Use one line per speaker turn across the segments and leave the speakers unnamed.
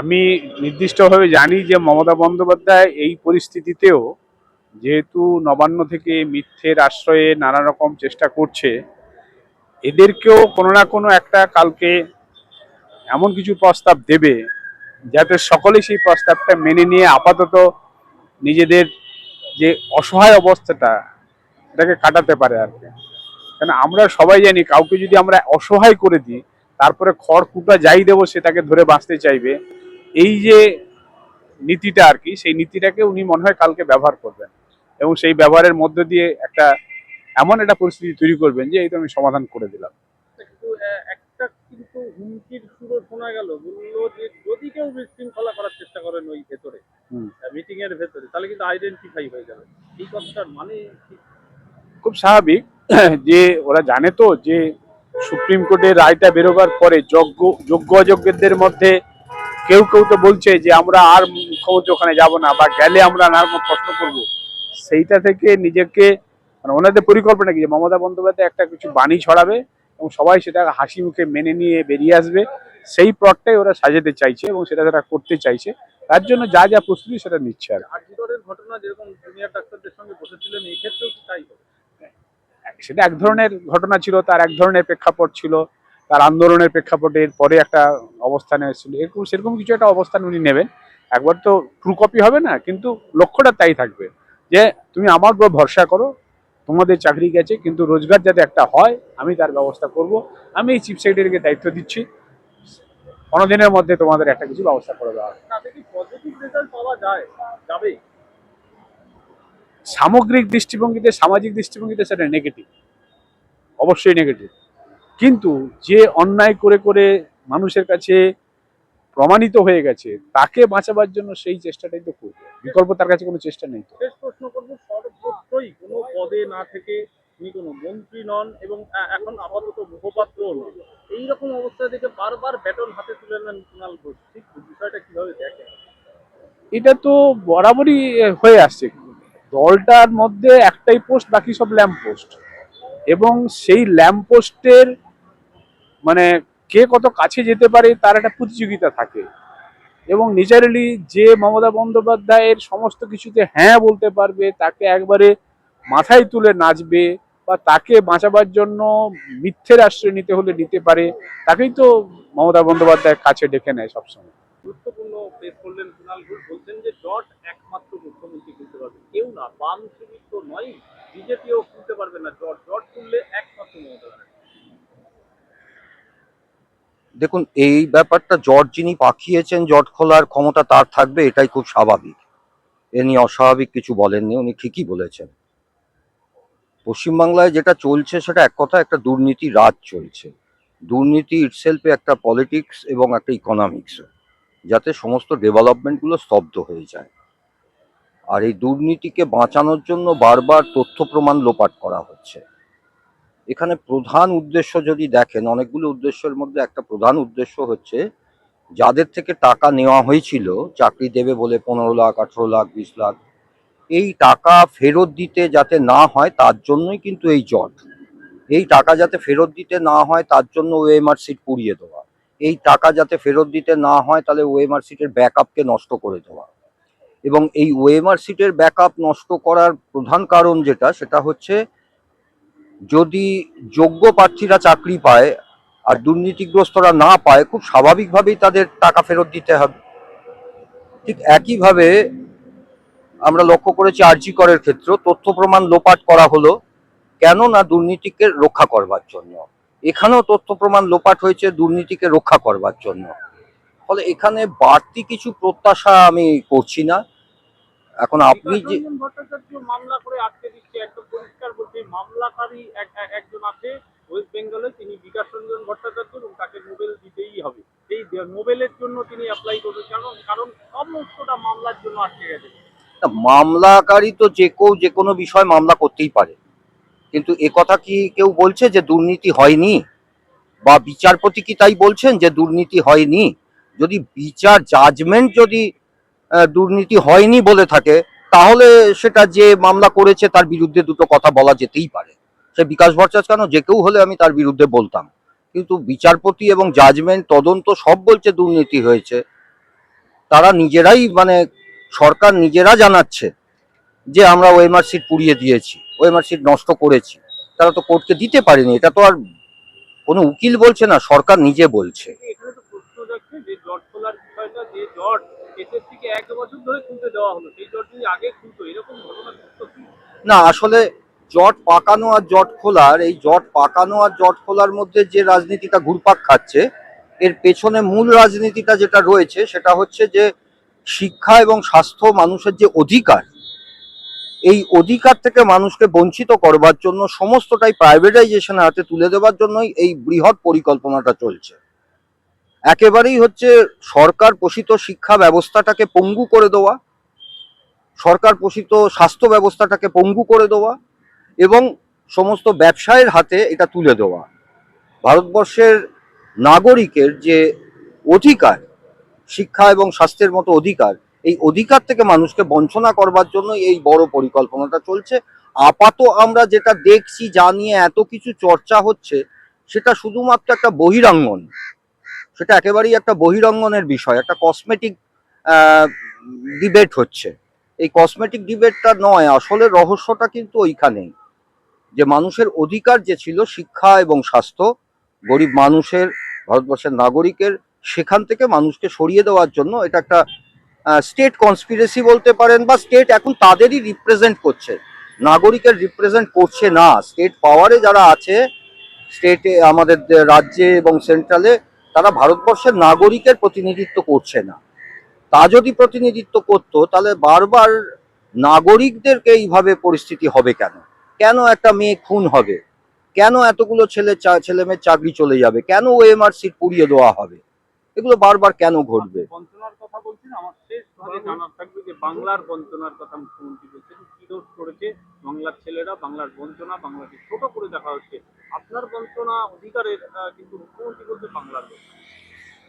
আমি নির্দিষ্টভাবে জানি যে মমতা বন্দ্যোপাধ্যায় এই পরিস্থিতিতেও যেহেতু নবান্ন থেকে মিথ্যের আশ্রয়ে নানা রকম চেষ্টা করছে, এদেরকেও কোনো না কোনো একটা কালকে এমন কিছু প্রস্তাব দেবে যাতে সকলেই সেই প্রস্তাবটা মেনে নিয়ে আপাতত নিজেদের যে অসহায় অবস্থাটা এটাকে কাটাতে পারে আর কি। কেন আমরা সবাই জানি কাউকে যদি আমরা অসহায় করে দিই তারপরে খড় কুটা যাই দেবো সে তাকে ধরে বাঁচতে চাইবে। এই যে নীতিটা আর কি সেই নীতিটাকে উনি মনে হয় কালকে ব্যবহার করবেন। এবং সেই ব্যবহারের মধ্য দিয়ে একটা এমন একটা পরিস্থিতি তৈরি করবেন যে এই তো আমি সমাধান করে দিলাম।
কিন্তু একটা কিন্তু হুমকির শোনা গেল। বলল যে যদি কেউ বিশৃঙ্খলা করার চেষ্টা করেন ওই ভেতরে
হুম।
মিটিং এর ভেতরে তাহলে কিন্তু আইডেন্টিফাই হয়ে যাবে। এই কথাটার মানে
খুব স্বাভাবিক যে ওরা জানে তো যে সুপ্রিম কোর্টের রায়টা বেরোবার পরে যোগ্য যোগ্য অযোগ্যদের মধ্যে কেউ কেউ তো বলছে যে আমরা আর মুখ্যমন্ত্রী ওখানে যাব না বা গেলে আমরা নানা প্রশ্ন করব। সেইটা থেকে নিজেকে মানে ওনাদের পরিকল্পনা কি যে মমতা বন্দ্যোপাধ্যায় একটা কিছু বাণী ছড়াবে এবং সবাই সেটা হাসি মুখে মেনে নিয়ে বেরিয়ে আসবে। সেই প্লটটাই ওরা সাজাতে চাইছে এবং সেটা তারা করতে চাইছে। তার জন্য যা যা প্রস্তুতি সেটা নিচ্ছে আর।
ঘটনা যেরকম ডাক্তারদের সঙ্গে বসেছিলেন
সেটা এক ধরনের ঘটনা ছিল, তার এক ধরনের প্রেক্ষাপট ছিল, তার আন্দোলনের প্রেক্ষাপটের পরে একটা অবস্থানে এসেছিল। এরকম, সেরকম কিছু একটা অবস্থান উনি নেবেন। একবার তো ট্রু কপি হবে না, কিন্তু লক্ষ্যটা তাই থাকবে যে, তুমি আমার উপর ভরসা করো, তোমাদের চাকরি গেছে, কিন্তু রোজগার যাতে একটা হয়, আমি তার ব্যবস্থা করব। আমি এই চিফ সেক্রেটারিকে দায়িত্ব দিচ্ছি। দিনের মধ্যে তোমাদের একটা কিছু ব্যবস্থা করে দেওয়া হবে।
তাতে কি পজিটিভ রেজাল্ট পাওয়া যায় যাবে
সামগ্রিক দৃষ্টিভঙ্গিতে সামাজিক দৃষ্টিভঙ্গিতে সেটা নেগেটিভ অবশ্যই নেগেটিভ কিন্তু যে অন্যায় করে করে মানুষের কাছে প্রমাণিত হয়ে গেছে তাকে বাঁচাবার জন্য সেই চেষ্টাটাই তো করবে। বিকল্প তার কাছে কোনো চেষ্টা নেই
শেষ প্রশ্ন করব সর্বত্রই কোনো পদে না থেকে তিনি কোনো মন্ত্রী নন এবং এখন আপাতত মুখপাত্রও নন। এইরকম অবস্থা থেকে বারবার ব্যাটন হাতে তুলে নেন কুণাল ঘোষ। ঠিক বিষয়টা কীভাবে দেখেন?
এটা তো বরাবরই হয়ে আসছে। দলটার মধ্যে একটাই পোস্ট বাকি সব ল্যাম্প পোস্ট এবং সেই ল্যাম্প পোস্টের মানে কে কত কাছে যেতে পারে তার একটা প্রতিযোগিতা থাকে। এবং নিচারালি যে মমতা বন্দ্যোপাধ্যায়ের সমস্ত কিছুতে হ্যাঁ বলতে পারবে, তাকে একবারে মাথায় তুলে নাচবে বা তাকে বাঁচাবার জন্য মিথ্যের আশ্রয় নিতে হলে নিতে পারে, তাকেই তো মমতা বন্দ্যোপাধ্যায়ের কাছে ডেকে নেয় সবসময়।
গুরুত্বপূর্ণ পেশ করলেন কুণাল ঘোষ। বলছেন যে একমাত্র মুখ্যমন্ত্রী পারবে কেউ না বাম শিবির তো নয়, বিজেপিও খুলতে পারবে না, জট জট খুললে একমাত্র মমতা।
দেখুন, এই ব্যাপারটা জট যিনি পাখিয়েছেন জট খোলার ক্ষমতা তার থাকবে, এটাই খুব স্বাভাবিক। এ নিয়ে অস্বাভাবিক কিছু বলেননি, উনি ঠিকই বলেছেন। পশ্চিমবাংলায় যেটা চলছে, সেটা এক কথা একটা দুর্নীতি রাজ চলছে। দুর্নীতি ইটসেলফে একটা পলিটিক্স এবং একটা ইকোনমিক্স যাতে সমস্ত ডেভেলপমেন্টগুলো স্তব্ধ হয়ে যায়। আর এই দুর্নীতিকে বাঁচানোর জন্য বারবার তথ্য প্রমাণ লোপাট করা হচ্ছে। এখানে প্রধান উদ্দেশ্য যদি দেখেন, অনেকগুলো উদ্দেশ্যের মধ্যে একটা প্রধান উদ্দেশ্য হচ্ছে, যাদের থেকে টাকা নেওয়া হয়েছিল, চাকরি দেবে বলে পনেরো লাখ, আঠেরো লাখ, বিশ লাখ, এই টাকা ফেরত দিতে যাতে না হয়, তার জন্যই কিন্তু এই জট। এই টাকা যাতে ফেরত দিতে না হয়, তার জন্য ওএমআর সিট পুড়িয়ে দেওয়া। এই টাকা যাতে ফেরত দিতে না হয়, তাহলে ওএমআর সিটের ব্যাকআপকে নষ্ট করে দেওয়া। এবং এই ওএমআর সিটের ব্যাকআপ নষ্ট করার প্রধান কারণ যেটা, সেটা হচ্ছে যদি যোগ্য প্রার্থীরা চাকরি পায় আর দুর্নীতিগ্রস্তরা না পায়, খুব স্বাভাবিকভাবেই তাদের টাকা ফেরত দিতে হবে। ঠিক একইভাবে আমরা লক্ষ্য করেছি আরজি করের ক্ষেত্রেও তথ্য প্রমাণ লোপাট করা হলো কেন না দুর্নীতিকে রক্ষা করবার জন্য। এখানেও তথ্য প্রমাণ লোপাট হয়েছে দুর্নীতিকে রক্ষা করবার জন্য। ফলে এখানে বাড়তি কিছু প্রত্যাশা আমি করছি না। এখন আপনি যে
মামলা করে আটকে দিচ্ছে একদম পরিষ্কার বলছে মামলাকারী এক- এক- একজন আছে ওয়েস্ট বেঙ্গলে তিনি বিকাশ রঞ্জন ভট্টাচার্য এবং তাকে নোবেল দিতেই হবে। এই নোবেলের জন্য তিনি অ্যাপ্লাই করবে কারণ কারণ সমস্তটা মামলার জন্য আটকে গেছে।
মামলাকারী তো যে কেউ যে কোনো বিষয় মামলা করতেই পারে। কিন্তু এ কথা কি কেউ বলছে যে দুর্নীতি হয়নি? বা বিচারপতি কি তাই বলছেন যে দুর্নীতি হয়নি? যদি বিচার জাজমেন্ট যদি দুর্নীতি হয়নি বলে থাকে, তাহলে সেটা যে মামলা করেছে তার বিরুদ্ধে দুটো কথা বলা যেতেই পারে। সে বিকাশ ভট্টাচার্য কেন? যে কেউ হলে আমি তার বিরুদ্ধে বলতাম। কিন্তু বিচারপতি এবং জাজমেন্ট তদন্ত সব বলছে দুর্নীতি হয়েছে। তারা নিজেরাই মানে সরকার নিজেরা জানাচ্ছে যে আমরা ওএমআর সিট পুড়িয়ে দিয়েছি, ওএমআর সিট নষ্ট করেছি। তারা তো কোর্টকে দিতে পারেনি। এটা তো আর কোনো উকিল বলছে না, সরকার নিজে বলছে
এখানে তো প্রশ্ন যাচ্ছে যে জট খোলার বিষয়টা, যে জট এসএসসি কে এক বছর ধরে খুলতে দেওয়া হলো, সেই জট যদি আগে খুলতো, এরকম ঘটনা
না, আসলে জট পাকানো আর জট খোলার, এই জট পাকানো আর জট খোলার মধ্যে যে রাজনীতিটা ঘুরপাক খাচ্ছে, এর পেছনে মূল রাজনীতিটা যেটা রয়েছে, সেটা হচ্ছে যে শিক্ষা এবং স্বাস্থ্য মানুষের যে অধিকার, এই অধিকার থেকে মানুষকে বঞ্চিত করবার জন্য সমস্তটাই প্রাইভেটাইজেশনের হাতে তুলে দেওয়ার জন্যই এই বৃহৎ পরিকল্পনাটা চলছে। একেবারেই হচ্ছে সরকার পোষিত শিক্ষা ব্যবস্থাটাকে পঙ্গু করে দেওয়া, সরকার পোষিত স্বাস্থ্য ব্যবস্থাটাকে পঙ্গু করে দেওয়া এবং সমস্ত ব্যবসায়ের হাতে এটা তুলে দেওয়া। ভারতবর্ষের নাগরিকের যে অধিকার, শিক্ষা এবং স্বাস্থ্যের মতো অধিকার, এই অধিকার থেকে মানুষকে বঞ্চনা করবার জন্য এই বড় পরিকল্পনাটা চলছে। আপাত আমরা যেটা দেখছি যা নিয়ে এত কিছু চর্চা হচ্ছে, সেটা শুধুমাত্র একটা বহিরাঙ্গন। সেটা একেবারেই একটা বহিরঙ্গনের বিষয়, একটা কসমেটিক ডিবেট হচ্ছে। এই কসমেটিক ডিবেটটা নয়, আসলে রহস্যটা কিন্তু ওইখানেই। যে মানুষের অধিকার যে ছিল, শিক্ষা এবং স্বাস্থ্য, গরিব মানুষের, ভারতবর্ষের নাগরিকের, সেখান থেকে মানুষকে সরিয়ে দেওয়ার জন্য এটা একটা স্টেট কনস্পিরেসি বলতে পারেন বা স্টেট এখন তাদেরই রিপ্রেজেন্ট করছে। নাগরিকের রিপ্রেজেন্ট করছে না। স্টেট পাওয়ারে যারা আছে স্টেটে আমাদের রাজ্যে এবং সেন্ট্রালে তারা ভারতবর্ষের নাগরিকের প্রতিনিধিত্ব করছে না। তা যদি প্রতিনিধিত্ব করতো, তাহলে বারবার নাগরিকদেরকে এইভাবে পরিস্থিতি হবে কেন? কেন একটা মেয়ে খুন হবে? কেন এতগুলো ছেলে ছেলে মেয়ের চাকরি চলে যাবে? কেন ও ওএমআর সিট পুড়িয়ে দেওয়া হবে? এগুলো বারবার কেন ঘটবে?
বঞ্চনার কথা বলছেন আমার শেষ ভাবে জানার থাকবে যে বাংলার বঞ্চনার কথা মুখ্যমন্ত্রী বলছেন। কি করেছে। বাংলার ছেলেরা, বাংলার বঞ্চনা বাংলাকে ছোট করে দেখা হচ্ছে, আপনার বঞ্চনা অধিকারের কিন্তু মুখ্যমন্ত্রী বলছে বাংলার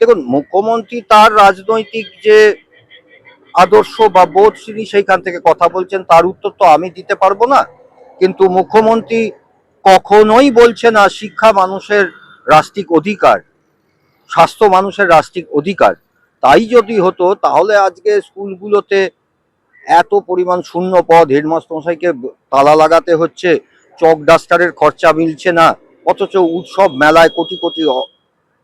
দেখুন, মুখ্যমন্ত্রী তার রাজনৈতিক যে আদর্শ বা বোধ তিনি সেইখান থেকে কথা বলছেন, তার উত্তর তো আমি দিতে পারব না। কিন্তু মুখ্যমন্ত্রী কখনোই বলছে না শিক্ষা মানুষের রাষ্ট্রিক অধিকার, স্বাস্থ্য মানুষের রাষ্ট্রিক অধিকার। তাই যদি হতো, তাহলে আজকে স্কুলগুলোতে এত পরিমাণ শূন্য পদ হেডমাস্টার মশাইকে তালা লাগাতে হচ্ছে, চক ডাস্টারের খরচা মিলছে না, অথচ উৎসব মেলায় কোটি কোটি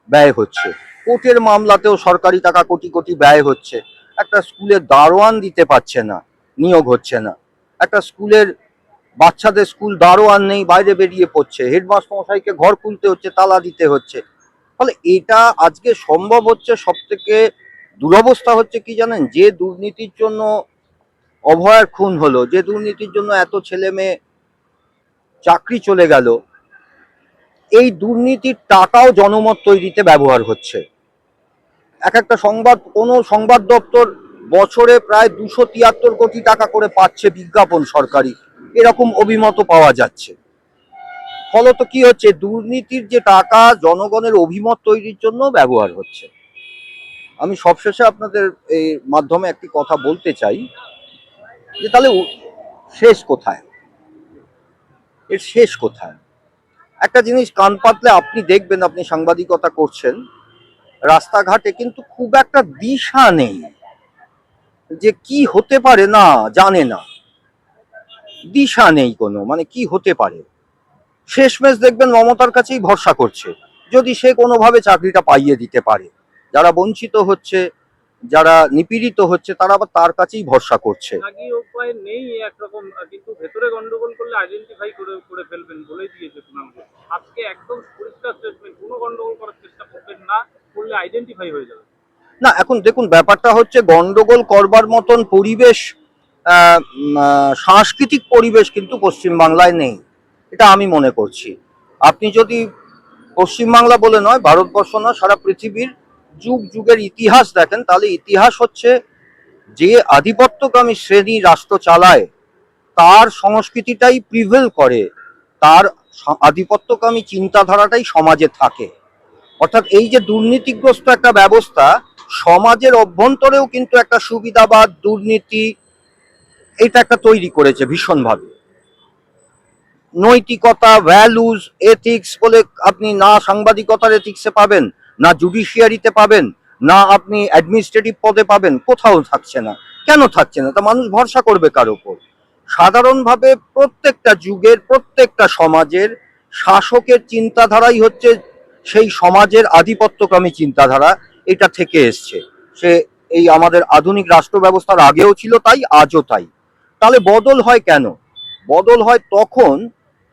ব্যয় হচ্ছে। কোর্টের মামলাতেও সরকারি টাকা কোটি কোটি ব্যয় হচ্ছে। একটা স্কুলের দারোয়ান দিতে পারছে না, নিয়োগ হচ্ছে না। একটা স্কুলের বাচ্চাদের স্কুল দারোয়ান নেই, বাইরে বেরিয়ে পড়ছে। হেডমাস্টার মশাইকে ঘর খুলতে হচ্ছে, তালা দিতে হচ্ছে। ফলে এটা আজকে সম্ভব হচ্ছে সব থেকে দুরবস্থা হচ্ছে কি জানেন? যে দুর্নীতির জন্য অভয়ার খুন হলো, যে দুর্নীতির জন্য এত ছেলে মেয়ে চাকরি চলে গেল, এই দুর্নীতির টাকাও জনমত তৈরিতে ব্যবহার হচ্ছে। এক একটা সংবাদ, কোনো সংবাদ দপ্তর বছরে প্রায় দুশো তিয়াত্তর কোটি টাকা করে পাচ্ছে বিজ্ঞাপন সরকারি, এরকম অভিমত পাওয়া যাচ্ছে। ফলত কি হচ্ছে? দুর্নীতির যে টাকা, জনগণের অভিমত তৈরির জন্য ব্যবহার হচ্ছে। আমি সবশেষে আপনাদের এই মাধ্যমে একটি কথা বলতে চাই। যে তাহলে শেষ কোথায়? এর শেষ কোথায়? একটা জিনিস কান পাতলে আপনি দেখবেন, আপনি সাংবাদিকতা করছেন, রাস্তাঘাটে কিন্তু খুব একটা দিশা নেই যে কি হতে পারে না, জানে না। দিশা নেই কোনো মানে কি হতে পারে? শেষমেশ দেখবেন মমতার কাছেই ভরসা করছে, যদি সে কোনোভাবে চাকরিটা পাইয়ে দিতে পারে, যারা বঞ্চিত হচ্ছে যারা নিপীড়িত হচ্ছে তারা আবার তার কাছেই ভরসা করছে।
উপায় নেই একরকম কিন্তু ভেতরে গন্ডগোল করলে আইডেন্টিফাই করে করে ফেলবেন বলে দিয়েছে কুণাল আজকে একদম পরিষ্কার স্টেটমেন্ট কোনো গন্ডগোল করার চেষ্টা করবেন না করলে আইডেন্টিফাই হয়ে যাবে।
না এখন দেখুন ব্যাপারটা হচ্ছে গন্ডগোল করবার মতন পরিবেশ আহ, সাংস্কৃতিক পরিবেশ কিন্তু পশ্চিমবাংলায় নেই। এটা আমি মনে করছি। আপনি যদি পশ্চিমবাংলা বলে নয় ভারতবর্ষ না সারা পৃথিবীর যুগ যুগের ইতিহাস দেখেন, তাহলে ইতিহাস হচ্ছে যে আধিপত্যকামী শ্রেণি রাষ্ট্র চালায়, তার সংস্কৃতিটাই প্রিভেল করে, তার আধিপত্যকামী চিন্তাধারাটাই সমাজে থাকে। অর্থাৎ এই যে দুর্নীতিগ্রস্ত একটা ব্যবস্থা, সমাজের অভ্যন্তরেও কিন্তু একটা সুবিধাবাদ, দুর্নীতি, এটা একটা তৈরি করেছে ভীষণভাবে। নৈতিকতা ভ্যালুজ এথিক্স বলে আপনি না সাংবাদিকতার এথিক্সে পাবেন না জুডিশিয়ারিতে পাবেন, না আপনি অ্যাডমিনিস্ট্রেটিভ পদে পাবেন, কোথাও থাকছে না। কেন থাকছে না? তা মানুষ ভরসা করবে কার ওপর সাধারণভাবে প্রত্যেকটা যুগের, প্রত্যেকটা সমাজের শাসকের চিন্তাধারাই হচ্ছে সেই সমাজের আধিপত্যকামী চিন্তাধারা, এটা থেকে এসছে। সে এই আমাদের আধুনিক রাষ্ট্র ব্যবস্থার আগেও ছিল তাই, আজও তাই। তাহলে বদল হয় কেন? বদল হয় তখন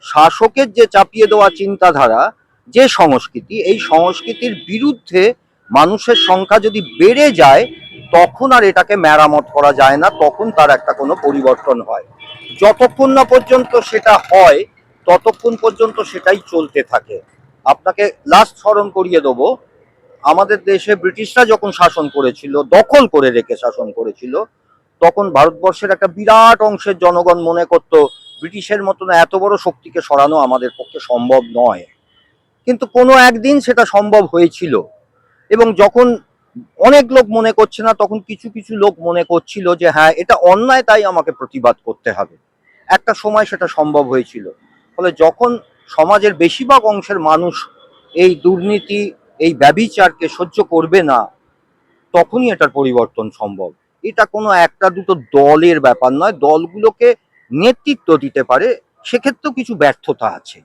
শাসকের যে চাপিয়ে দেওয়া চিন্তাধারা যে সংস্কৃতি, এই সংস্কৃতির বিরুদ্ধে মানুষের সংখ্যা যদি বেড়ে যায়, তখন আর এটাকে মেরামত করা যায় না, তখন তার একটা কোনো পরিবর্তন হয়। যতক্ষণ না পর্যন্ত সেটা হয়, ততক্ষণ পর্যন্ত সেটাই চলতে থাকে। আপনাকে লাস্ট স্মরণ করিয়ে দেবো, আমাদের দেশে ব্রিটিশরা যখন শাসন করেছিল, দখল করে রেখে শাসন করেছিল, তখন ভারতবর্ষের একটা বিরাট অংশের জনগণ মনে করতো, ব্রিটিশের মতন এত বড় শক্তিকে সরানো আমাদের পক্ষে সম্ভব নয়। কিন্তু কোনো একদিন সেটা সম্ভব হয়েছিল। এবং যখন অনেক লোক মনে করছে না, তখন কিছু কিছু লোক মনে করছিল যে হ্যাঁ এটা অন্যায়, তাই আমাকে প্রতিবাদ করতে হবে। একটা সময় সেটা সম্ভব হয়েছিল। ফলে যখন সমাজের বেশিরভাগ অংশের মানুষ এই দুর্নীতি, এই ব্যবিচারকে সহ্য করবে না, তখনই এটার পরিবর্তন সম্ভব। এটা কোনো একটা, দুটো দলের ব্যাপার নয়। দলগুলোকে নেতৃত্ব দিতে পারে, সেক্ষেত্রেও কিছু ব্যর্থতা আছে।